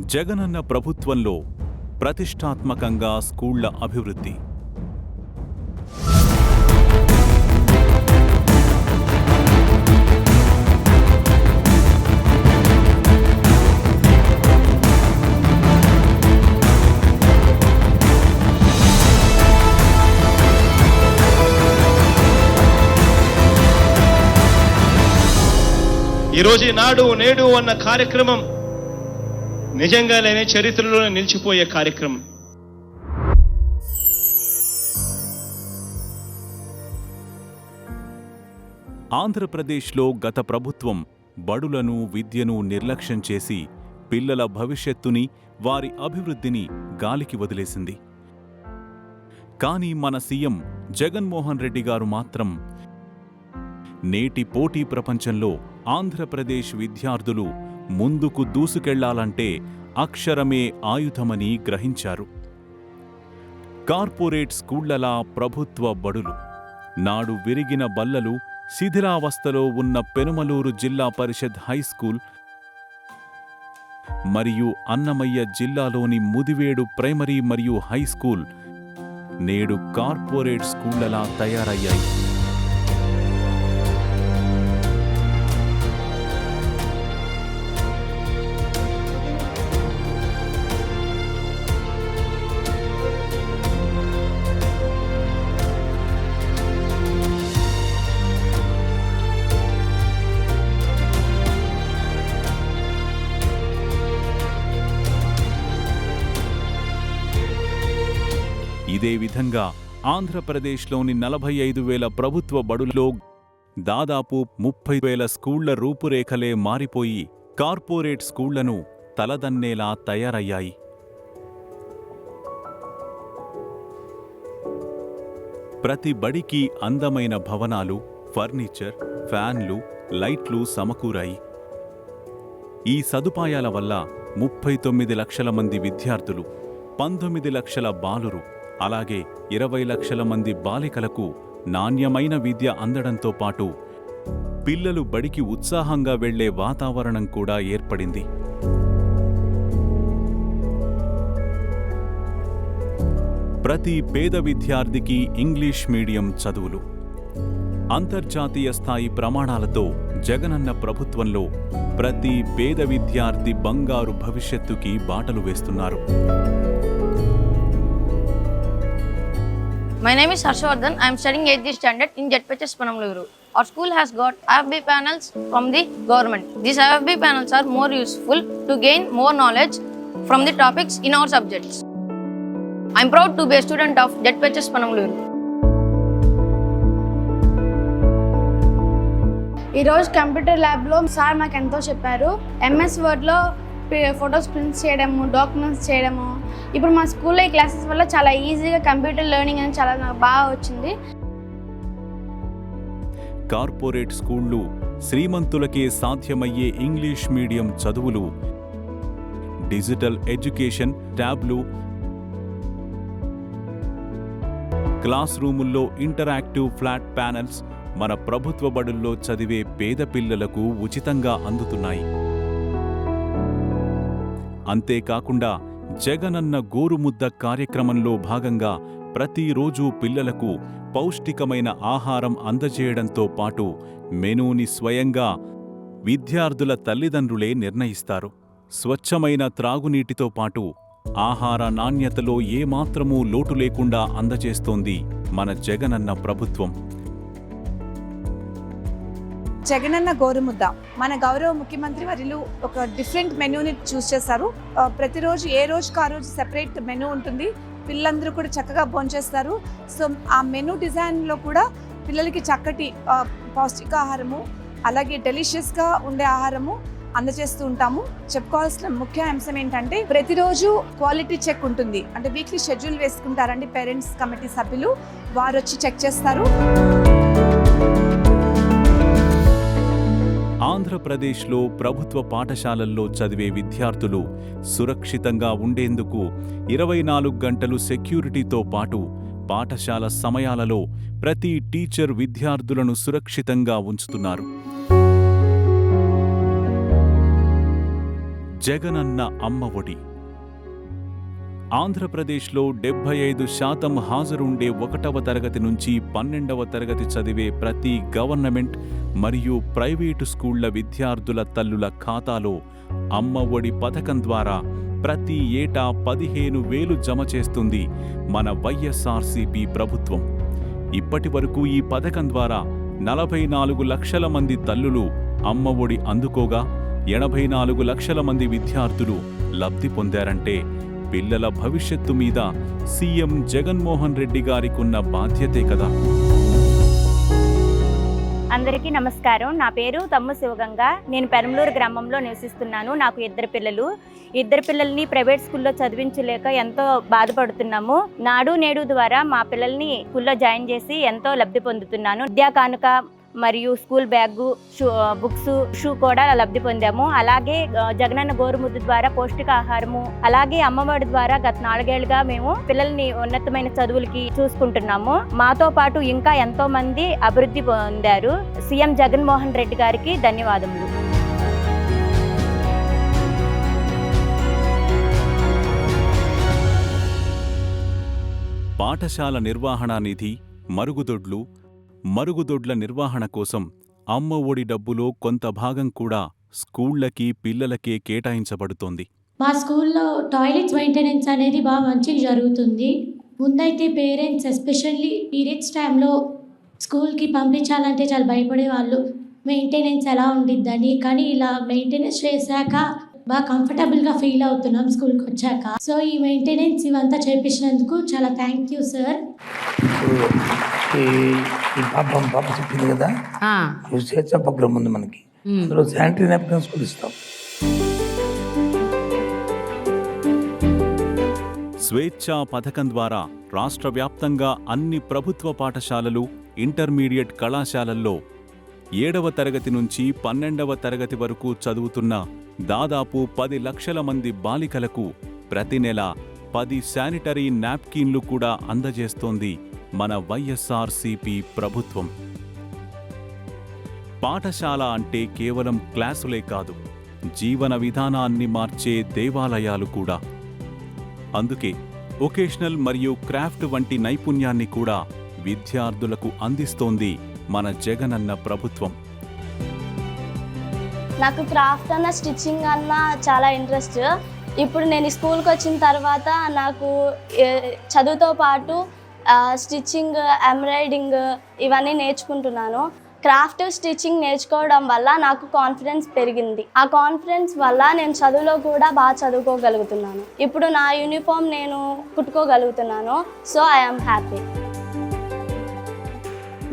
జగనన్న ప్రభుత్వంలో ప్రతిష్టాత్మకంగా స్కూళ్ళ అభివృద్ధి. ఈరోజు నాడు నేడు అన్న కార్యక్రమం నిజంగానే చరిత్రలో నిలిచిపోయే కార్యక్రమం. ఆంధ్రప్రదేశ్లో గత ప్రభుత్వం బడులను విద్యను నిర్లక్ష్యం చేసి పిల్లల భవిష్యత్తుని వారి అభివృద్ధిని గాలికి వదిలేసింది. కానీ మన సీఎం జగన్మోహన్ రెడ్డి గారు మాత్రం నేటి పోటీ ప్రపంచంలో ఆంధ్రప్రదేశ్ విద్యార్థులు ముందుకు దూసుకెళ్ళాలంటే అక్షరమే ఆయుధమని గ్రహించారు. కార్పొరేట్ స్కూళ్ళలా ప్రభుత్వ బడులు నాడు విరిగిన బల్లలు శిథిలావస్థలో ఉన్న పెనుమలూరు జిల్లా పరిషత్ హైస్కూల్ మరియు అన్నమయ్య జిల్లాలోని ముదివేడు ప్రైమరీ మరియు హైస్కూల్ నేడు కార్పొరేట్ స్కూళ్ళలా తయారయ్యాయి. ఇదేవిధంగా ఆంధ్రప్రదేశ్లోని నలభై ఐదు వేల ప్రభుత్వ బడుల్లో దాదాపు ముప్పై వేల స్కూళ్ళ రూపురేఖలే మారిపోయి కార్పొరేట్ స్కూళ్ళను తలదన్నేలా తయారయ్యాయి. ప్రతి బడికి అందమైన భవనాలు ఫర్నిచర్ ఫ్యాన్లు లైట్లు సమకూరాయి. ఈ సదుపాయాల వల్ల ముప్పై తొమ్మిది లక్షల మంది విద్యార్థులు పంతొమ్మిది లక్షల బాలురు అలాగే ఇరవై లక్షల మంది బాలికలకు నాణ్యమైన విద్య అందడంతో పాటు పిల్లలు బడికి ఉత్సాహంగా వెళ్ళే వాతావరణం కూడా ఏర్పడింది. ప్రతి పేద విద్యార్థికి ఇంగ్లీష్ మీడియం చదువులు. అంతర్జాతీయ స్థాయి ప్రమాణాలతో జగనన్న ప్రభుత్వంలో ప్రతి పేద విద్యార్థి బంగారు భవిష్యత్తుకి బాటలు వేస్తున్నారు. My name is Harshvardhan. I am studying 8th standard in JPHS Panamluru. Our school has got IFB panels from the government. These IFB panels are more useful to gain more knowledge from the topics in our subjects. I am proud to be a student of JPHS Panamluru. ఈరోజు computer ల్యాబ్లో sir మాకు ఎంతో చెప్పారు MS వర్డ్లో photos prints చేయడము documents చేయడము. ఇప్పుడు మా స్కూల్లో ఈ క్లాసెస్ వల్ల చాలా ఈజీగా కంప్యూటర్ లెర్నింగ్ అని చాలా నాకు బాగా వచ్చింది. కార్పొరేట్ స్కూళ్ళు శ్రీమంతులకే సాధ్యమయ్యే ఇంగ్లీష్ మీడియం చదువులు డిజిటల్ ఎడ్యుకేషన్ ట్యాబ్లు క్లాస్ రూముల్లో ఇంటరాక్టివ్ ఫ్లాట్ ప్యానెల్స్ మన ప్రభుత్వ బడుల్లో చదివే పేద పిల్లలకు ఉచితంగా అందుతున్నాయి. అంతేకాకుండా జగనన్న గోరుముద్ద కార్యక్రమంలో భాగంగా ప్రతిరోజు పిల్లలకు పౌష్టికమైన ఆహారం అందజేయడంతో పాటు మెనూని స్వయంగా విద్యార్థుల తల్లిదండ్రులే నిర్ణయిస్తారు. స్వచ్ఛమైన త్రాగునీటితో పాటు ఆహార నాణ్యతలో ఏమాత్రమూ లోటు లేకుండా అందజేస్తోంది మన జగనన్న ప్రభుత్వం. జగనన్న గోరుముద్ద. మన గౌరవ ముఖ్యమంత్రి వర్యులు ఒక డిఫరెంట్ మెనూని చూస్ చేశారు. ప్రతిరోజు ఏ రోజుకి ఆ రోజు సెపరేట్ మెనూ ఉంటుంది. పిల్లలందరూ కూడా చక్కగా భోంచేస్తారు సో ఆ మెనూ డిజైన్లో కూడా పిల్లలకి చక్కటి పౌష్టికాహారము అలాగే డెలిషియస్గా ఉండే ఆహారము అందజేస్తూ ఉంటాము. చెప్పుకోవాల్సిన ముఖ్య అంశం ఏంటంటే ప్రతిరోజు క్వాలిటీ చెక్ ఉంటుంది. అంటే వీక్లీ షెడ్యూల్ వేసుకుంటారండి పేరెంట్స్ కమిటీ సభ్యులు. వారు వచ్చి చెక్ చేస్తారు. ఆంధ్రప్రదేశ్లో ప్రభుత్వ పాఠశాలల్లో చదివే విద్యార్థులు సురక్షితంగా ఉండేందుకు ఇరవై నాలుగు గంటలు సెక్యూరిటీతో పాటు పాఠశాల సమయాలలో ప్రతి టీచర్ విద్యార్థులను సురక్షితంగా ఉంచుతున్నారు. జగనన్న అమ్మ ఒడి ఆంధ్రప్రదేశ్లో డెబ్బై ఐదు శాతం హాజరుండే ఒకటవ తరగతి నుంచి పన్నెండవ తరగతి చదివే ప్రతి గవర్నమెంట్ మరియు ప్రైవేటు స్కూళ్ళ విద్యార్థుల తల్లుల ఖాతాలో అమ్మ ఒడి పథకం ద్వారా ప్రతి ఏటా పదిహేను వేలు జమ చేస్తుంది మన వైఎస్ఆర్సీపీ ప్రభుత్వం. ఇప్పటి వరకు ఈ పథకం ద్వారా నలభై నాలుగు లక్షల మంది తల్లులు అమ్మ ఒడి అందుకోగా ఎనభై నాలుగు లక్షల మంది విద్యార్థులు లబ్ధి పొందారంటే పిల్లల భవిష్యత్తు మీద సీఎం జగన్మోహన్ రెడ్డి గారికున్న బాధ్యతే కదా? అందరికీ నమస్కారం. నా పేరు తమ్ము శివగంగ. నేను పెరంలూరు గ్రామంలో నివసిస్తున్నాను. నాకు ఇద్దరు పిల్లలు. ఇద్దరు పిల్లల్ని ప్రైవేట్ స్కూల్లో చదివించలేక ఎంతో బాధపడుతున్నాము. నాడు నేడు ద్వారా మా పిల్లల్ని స్కూల్లో జాయిన్ చేసి ఎంతో లబ్ధి పొందుతున్నాను. విద్యా కానుక మరియు school bag shoe books shoe కూడా లబ్ధి పొందాము. అలాగే జగనన్న గోరుముద్దు ద్వారా పౌష్టికాహారము అలాగే అమ్మఒడి ద్వారా గత నాలుగేళ్ళుగా మేము పిల్లల్ని ఉన్నతమైన చదువులకి చూసుకుంటున్నాము. మాతో పాటు ఇంకా ఎంతో మంది అభివృద్ధి పొందారు. సీఎం జగన్మోహన్ రెడ్డి గారికి ధన్యవాదములు. పాఠశాల నిర్వహణ నిధి మరుగుదొడ్లు మరుగుదొడ్ల నిర్వహణ కోసం అమ్మ ఒడి డబ్బులో కొంత భాగం కూడా స్కూళ్ళకి పిల్లలకే కేటాయించబడుతోంది. మా స్కూల్లో టాయిలెట్స్ మెయింటెనెన్స్ అనేది బాగా మంచిగా జరుగుతుంది. ముందైతే పేరెంట్స్ ఎస్పెషల్లీ పీరియడ్స్ టైంలో స్కూల్కి పంపించాలంటే చాలా భయపడేవాళ్ళు. మెయింటెనెన్స్ ఎలా ఉండిద్దని కానీ ఇలా మెయింటెనెన్స్ చేశాక బాగా కంఫర్టబుల్గా ఫీల్ అవుతున్నాం స్కూల్కి వచ్చాక. సో ఈ మెయింటెనెన్స్ ఇవంతా చేపించినందుకు చాలా థ్యాంక్ యూ సార్ ఇప్పుడు ఈ ఈ పాపం పాప చెప్పింది కదా? స్వేచ్ఛ ప్రోగ్రామ్ ఉంది మనకి. అందులో శానిటరీ నాప్కిన్స్ కూడా ఇస్తాం. స్వేచ్ఛా పథకం ద్వారా రాష్ట్ర వ్యాప్తంగా అన్ని ప్రభుత్వ పాఠశాలలు ఇంటర్మీడియట్ కళాశాలల్లో ఏడవ తరగతి నుంచి పన్నెండవ తరగతి వరకు చదువుతున్న దాదాపు పది లక్షల మంది బాలికలకు ప్రతి నెల పది శానిటరీ నాప్కిన్లు కూడా అందజేస్తోంది మన వైఎస్ఆర్సీపీ ప్రభుత్వం. పాఠశాల అంటే కేవలం క్లాసులే కాదు జీవన విధానాన్ని మార్చే దేవాలయాలు కూడా. అందుకే వొకేషనల్ మరియు క్రాఫ్ట్ వంటి నైపుణ్యాన్ని కూడా విద్యార్థులకు అందిస్తోంది మన జగనన్న ప్రభుత్వం. నాకు క్రాఫ్ట్ అన్న స్టిచ్చింగ్ అన్న చాలా ఇంట్రెస్ట్. ఇప్పుడు నేను స్కూల్కి వచ్చిన తర్వాత నాకు చదువుతో పాటు స్టిచ్చింగ్ ఎంబ్రాయిడింగ్ ఇవన్నీ నేర్చుకుంటున్నాను. క్రాఫ్ట్ స్టిచ్చింగ్ నేర్చుకోవడం వల్ల నాకు కాన్ఫిడెన్స్ పెరిగింది. ఆ కాన్ఫిడెన్స్ వల్ల నేను చదువులో కూడా బాగా చదువుకోగలుగుతున్నాను. ఇప్పుడు నా యూనిఫామ్ నేను కుట్టుకోగలుగుతున్నాను. So I'm happy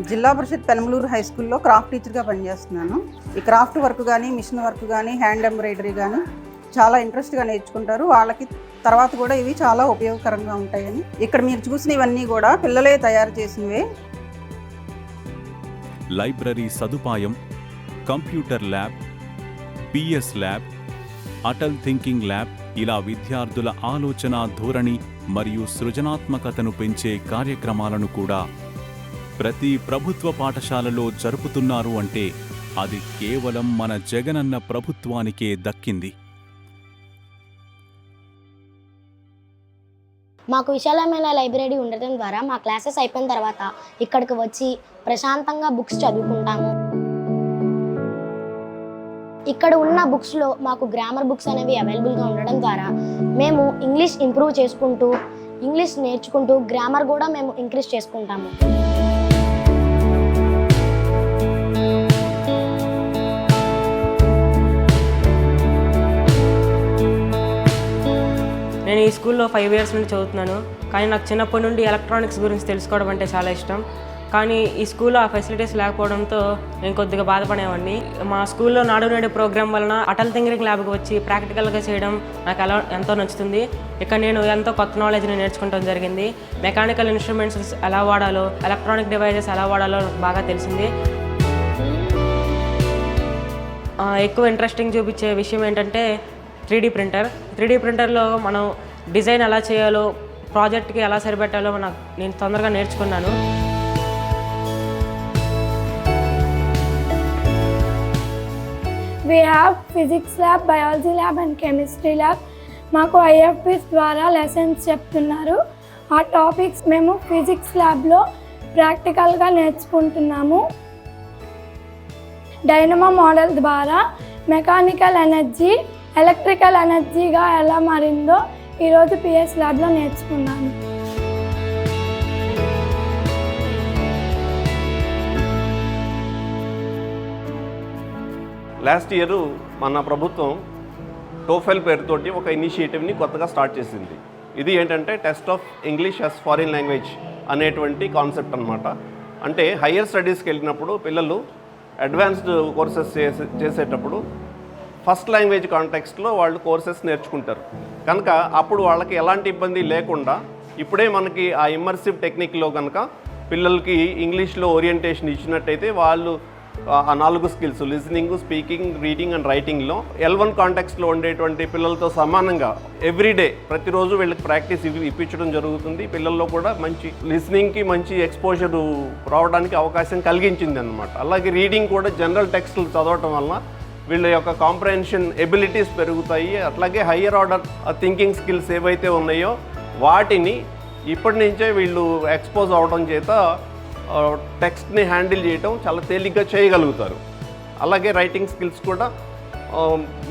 Zilla Parishad Penamaluru high స్కూల్లో క్రాఫ్ట్ టీచర్గా పనిచేస్తున్నాను. ఈ క్రాఫ్ట్ వర్క్ కానీ మిషన్ వర్క్ కానీ హ్యాండ్ ఎంబ్రాయిడరీ కానీ చాలా ఇంట్రెస్ట్గా నేర్చుకుంటారు. వాళ్ళకి తర్వాత కూడా ఇవి చాలా ఉపయోగకరంగా ఉంటాయని. ఇక్కడ మీరు చూసిన ఇవన్నీ కూడా పిల్లలే తయారు చేసినవే. లైబ్రరీ సదుపాయం computer lab PS lab Atal thinking lab ఇలా విద్యార్థుల ఆలోచన ధోరణి మరియు సృజనాత్మకతను పెంచే కార్యక్రమాలను కూడా ప్రతి ప్రభుత్వ పాఠశాలలో జరుపుతున్నారు అంటే అది కేవలం మన జగనన్న ప్రభుత్వానికే దక్కింది. మాకు విశాలమైన లైబ్రరీ ఉండటం ద్వారా మా క్లాసెస్ అయిపోయిన తర్వాత ఇక్కడికి వచ్చి ప్రశాంతంగా బుక్స్ చదువుకుంటాము. ఇక్కడ ఉన్న బుక్స్లో మాకు గ్రామర్ బుక్స్ అనేవి అవైలబుల్గా ఉండడం ద్వారా మేము ఇంగ్లీష్ ఇంప్రూవ్ చేసుకుంటూ ఇంగ్లీష్ నేర్చుకుంటూ గ్రామర్ కూడా మేము ఇంక్రీజ్ చేసుకుంటాము. నేను ఈ స్కూల్లో ఫైవ్ ఇయర్స్ నుండి చదువుతున్నాను. కానీ నాకు చిన్నప్పటి నుండి ఎలక్ట్రానిక్స్ గురించి తెలుసుకోవడం అంటే చాలా ఇష్టం. కానీ ఈ స్కూల్లో ఆ ఫెసిలిటీస్ లేకపోవడంతో నేను కొద్దిగా బాధపడేవాడిని. మా స్కూల్లో నాడు నేడు ప్రోగ్రామ్ వలన అటల్ థింకింగ్ ల్యాబ్కి వచ్చి ప్రాక్టికల్గా చేయడం నాకు ఎలా ఎంతో నచ్చుతుంది. ఇక్కడ నేను ఎంతో కొత్త నాలెడ్జ్ని నేర్చుకోవడం జరిగింది. మెకానికల్ ఇన్స్ట్రుమెంట్స్ ఎలా వాడాలో ఎలక్ట్రానిక్ డివైజెస్ ఎలా వాడాలో బాగా తెలిసింది. ఎక్కువ ఇంట్రెస్టింగ్ చూపించే విషయం ఏంటంటే త్రీ ప్రింటర్ త్రీ ప్రింటర్లో మనం డిజైన్ ఎలా చేయాలో ప్రాజెక్ట్కి ఎలా సరిపెట్టాలో నాకు నేను తొందరగా నేర్చుకున్నాను. We have physics lab biology lab and chemistry lab మాకు ఐఎఫ్పిస్ ద్వారా లెసన్స్ చెప్తున్నారు. ఆ టాపిక్స్ మేము ఫిజిక్స్ ల్యాబ్లో ప్రాక్టికల్గా నేర్చుకుంటున్నాము. డైనమో మోడల్ ద్వారా మెకానికల్ ఎనర్జీ ఎలక్ట్రికల్ ఎనర్జీగా ఎలా మారిందో ఈరోజు పిఎస్ ల్యాబ్లో నేర్చుకున్నాను. లాస్ట్ ఇయర్ మన ప్రభుత్వం టోఫెల్ పేరుతోటి ఒక ఇనిషియేటివ్ని కొత్తగా స్టార్ట్ చేసింది. ఇది ఏంటంటే test of English as foreign language అనేటువంటి కాన్సెప్ట్ అనమాట అంటే హయ్యర్ స్టడీస్కి వెళ్ళినప్పుడు పిల్లలు అడ్వాన్స్డ్ కోర్సెస్ చేసే చేసేటప్పుడు ఫస్ట్ లాంగ్వేజ్ కాంటెక్స్ట్లో వాళ్ళు కోర్సెస్ నేర్చుకుంటారు. కనుక అప్పుడు వాళ్ళకి ఎలాంటి ఇబ్బంది లేకుండా ఇప్పుడే మనకి ఆ ఇమ్మర్సివ్ టెక్నిక్లో కనుక పిల్లలకి ఇంగ్లీష్లో ఓరియంటేషన్ ఇచ్చినట్టయితే వాళ్ళు ఆ నాలుగు skills listening speaking reading and రైటింగ్లో L one కాంటెక్స్లో ఉండేటువంటి పిల్లలతో సమానంగా ఎవ్రీడే ప్రతిరోజు వీళ్ళకి ప్రాక్టీస్ ఇవి ఇప్పించడం జరుగుతుంది. పిల్లల్లో కూడా మంచి లిజనింగ్కి మంచి ఎక్స్పోజర్ రావడానికి అవకాశం కలిగించింది అనమాట అలాగే రీడింగ్ కూడా జనరల్ టెక్స్ట్లు చదవటం వల్ల వీళ్ళ యొక్క కాంప్రహెన్షన్ ఎబిలిటీస్ పెరుగుతాయి. అట్లాగే హయ్యర్ ఆర్డర్ థింకింగ్ స్కిల్స్ ఏవైతే ఉన్నాయో వాటిని ఇప్పటి నుంచే వీళ్ళు ఎక్స్పోజ్ అవడం చేత టెక్స్ట్ని హ్యాండిల్ చేయటం చాలా తేలిగ్గా చేయగలుగుతారు. అలాగే రైటింగ్ స్కిల్స్ కూడా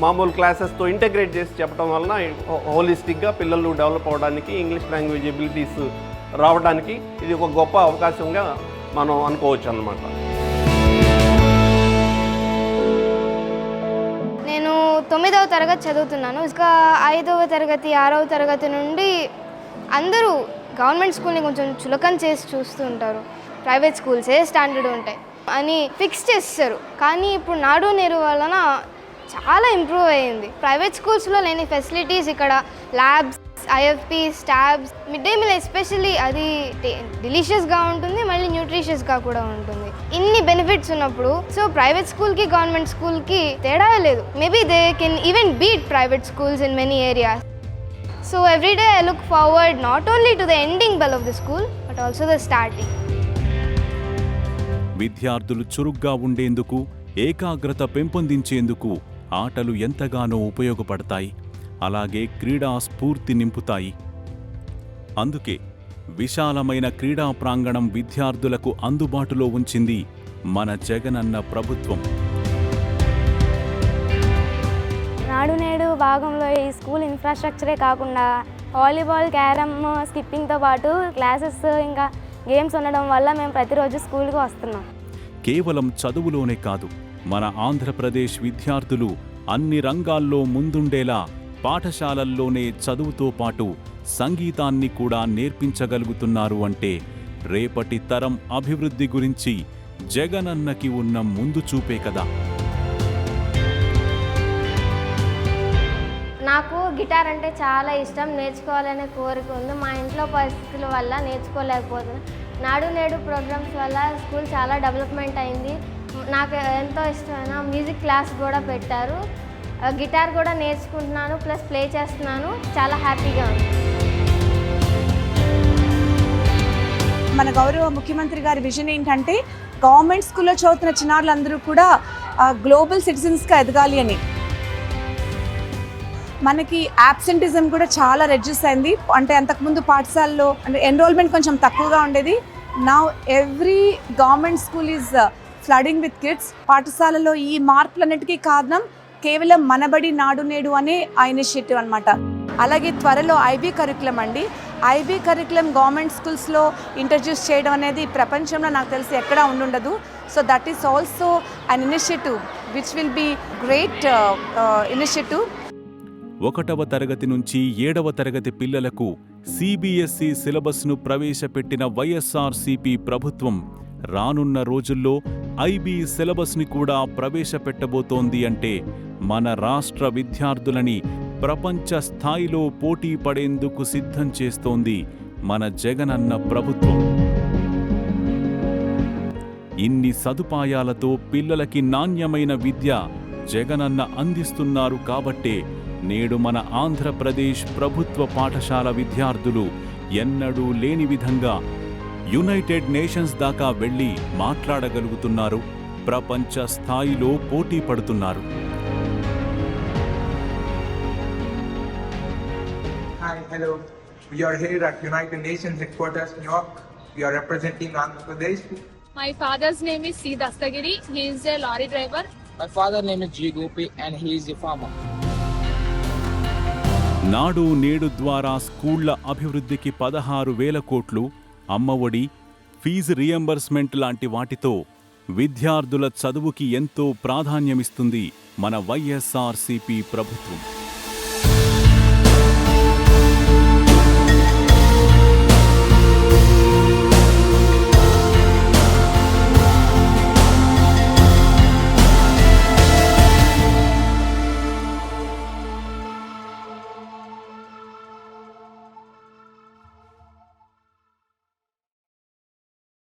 మామూలు క్లాసెస్తో ఇంటగ్రేట్ చేసి చెప్పడం వలన హోలిస్టిక్గా పిల్లలు డెవలప్ అవ్వడానికి ఇంగ్లీష్ లాంగ్వేజ్ ఎబిలిటీస్ రావడానికి ఇది ఒక గొప్ప అవకాశంగా మనం అనుకోవచ్చు అన్నమాట తొమ్మిదవ తరగతి చదువుతున్నాను. ఇక ఐదవ తరగతి ఆరవ తరగతి నుండి అందరూ గవర్నమెంట్ స్కూల్ని కొంచెం చులకం చేసి చూస్తూ ఉంటారు. ప్రైవేట్ స్కూల్సే స్టాండర్డ్ ఉంటాయి అని ఫిక్స్ చేస్తారు. కానీ ఇప్పుడు నాడు నేరు వలన చాలా ఇంప్రూవ్ అయ్యింది ప్రైవేట్ స్కూల్స్లో లేని ఫెసిలిటీస్ ఇక్కడ labs IFP tabs mid day meal especially అది డిలీషియస్గా ఉంటుంది మళ్ళీ న్యూట్రిషియస్గా కూడా ఉంటుంది. ఇన్ని బెనిఫిట్స్ ఉన్నప్పుడు సో ప్రైవేట్ స్కూల్కి గవర్నమెంట్ స్కూల్కి తేడా లేదు. Maybe they can even beat private schools in many areas so everyday I look forward not only to the ending bell of the school but also the starting విద్యార్థులు చురుగ్గా ఉండేందుకు ఏకాగ్రత పెంపొందించేందుకు ఆటలు ఎంతగానో ఉపయోగపడతాయి. అలాగే క్రీడా స్ఫూర్తి నింపుతాయి. అందుకే విశాలమైన క్రీడా ప్రాంగణం విద్యార్థులకు అందుబాటులో ఉంచింది మన జగనన్న ప్రభుత్వం. నాడు నేడు భాగంలో ఈ స్కూల్ ఇన్ఫ్రాస్ట్రక్చరే కాకుండా వాలీబాల్ క్యారమ్ స్కిప్పింగ్తో పాటు క్లాసెస్ ఇంకా గేమ్స్ ఉండడం వల్ల మేము ప్రతిరోజు స్కూల్కి వస్తున్నాం. కేవలం చదువులోనే కాదు మన ఆంధ్రప్రదేశ్ విద్యార్థులు అన్ని రంగాల్లో ముందుండేలా పాఠశాలల్లోనే చదువుతో పాటు సంగీతాన్ని కూడా నేర్పించగలుగుతున్నారు అంటే రేపటి తరం అభివృద్ధి గురించి జగనన్నకి ఉన్న ముందు చూపే కదా. నాకు గిటార్ అంటే చాలా ఇష్టం నేర్చుకోవాలనే కోరిక ఉంది. మా ఇంట్లో పరిస్థితుల వల్ల నేర్చుకోలేకపోతున్నాను నాడు నేడు ప్రోగ్రామ్స్ వల్ల స్కూల్ చాలా డెవలప్మెంట్ అయింది. నాకు ఎంతో ఇష్టమైన మ్యూజిక్ క్లాస్ కూడా పెట్టారు. గిటార్ కూడా నేర్చుకుంటున్నాను ప్లస్ ప్లే చేస్తున్నాను. చాలా హ్యాపీగా ఉంది. మన గౌరవ ముఖ్యమంత్రి గారి విజన్ ఏంటంటే గవర్నమెంట్ స్కూల్లో చదువుతున్న చిన్నారులందరూ కూడా గ్లోబల్ సిటిజన్స్గా ఎదగాలి అని. మనకి యాబ్సెంటిజం కూడా చాలా రెడ్యూస్ అయింది. అంటే అంతకుముందు పాఠశాలలో అంటే ఎన్రోల్మెంట్ కొంచెం తక్కువగా ఉండేది. నా every government school is flooding with kids పాఠశాలలో ఈ మార్పులన్నిటికీ కారణం కేవలం మనబడి నాడు నేడు అనే ఆ ఇనిషియేటివ్ అనమాట అలాగే త్వరలో ఐబీ కరికులం అండి. ఐబీ కరికులం గవర్నమెంట్ స్కూల్స్లో ఇంట్రడ్యూస్ చేయడం అనేది ప్రపంచంలో నాకు తెలిసి ఎక్కడా ఉండుండదు. So that is also an initiative which will be great initiative. ఒకటవ తరగతి నుంచి ఏడవ తరగతి పిల్లలకు సిబిఎస్ఈ సిలబస్ను ప్రవేశపెట్టిన వైఎస్ఆర్సీపీ ప్రభుత్వం రానున్న రోజుల్లో ఐబీ సిలబస్ని కూడా ప్రవేశపెట్టబోతోంది అంటే మన రాష్ట్ర విద్యార్థులని ప్రపంచ స్థాయిలో పోటీ పడేందుకు సిద్ధం చేస్తోంది మన జగనన్న ప్రభుత్వం. ఇన్ని సదుపాయాలతో పిల్లలకి నాణ్యమైన విద్య జగనన్న అందిస్తున్నారు కాబట్టే నేడు మన ఆంధ్రప్రదేశ్ ప్రభుత్వ పాఠశాల విద్యార్థులు ఎన్నడూ లేని విధంగా యునైటెడ్ నేషన్స్ దాకా వెళ్ళి మాట్లాడగలుగుతున్నారు. ప్రపంచ స్థాయిలో పోటీ పడుతున్నారు. Hello. We are here at United Nations headquarters, New York. We are representing Andhra Pradesh. My father's name is C. Dastagiri. He is a lorry driver. My father's name is G. Gopi and he is a farmer. నాడు నేడు ద్వారా స్కూళ్ళ అభివృద్ధికి పదహారు వేల కోట్లు Amma Vodi fee reimbursement లాంటి వాటితో విద్యార్థుల చదువుకి ఎంతో ప్రాధాన్యమిస్తుంది మన వైఎస్ఆర్సీపీ ప్రభుత్వం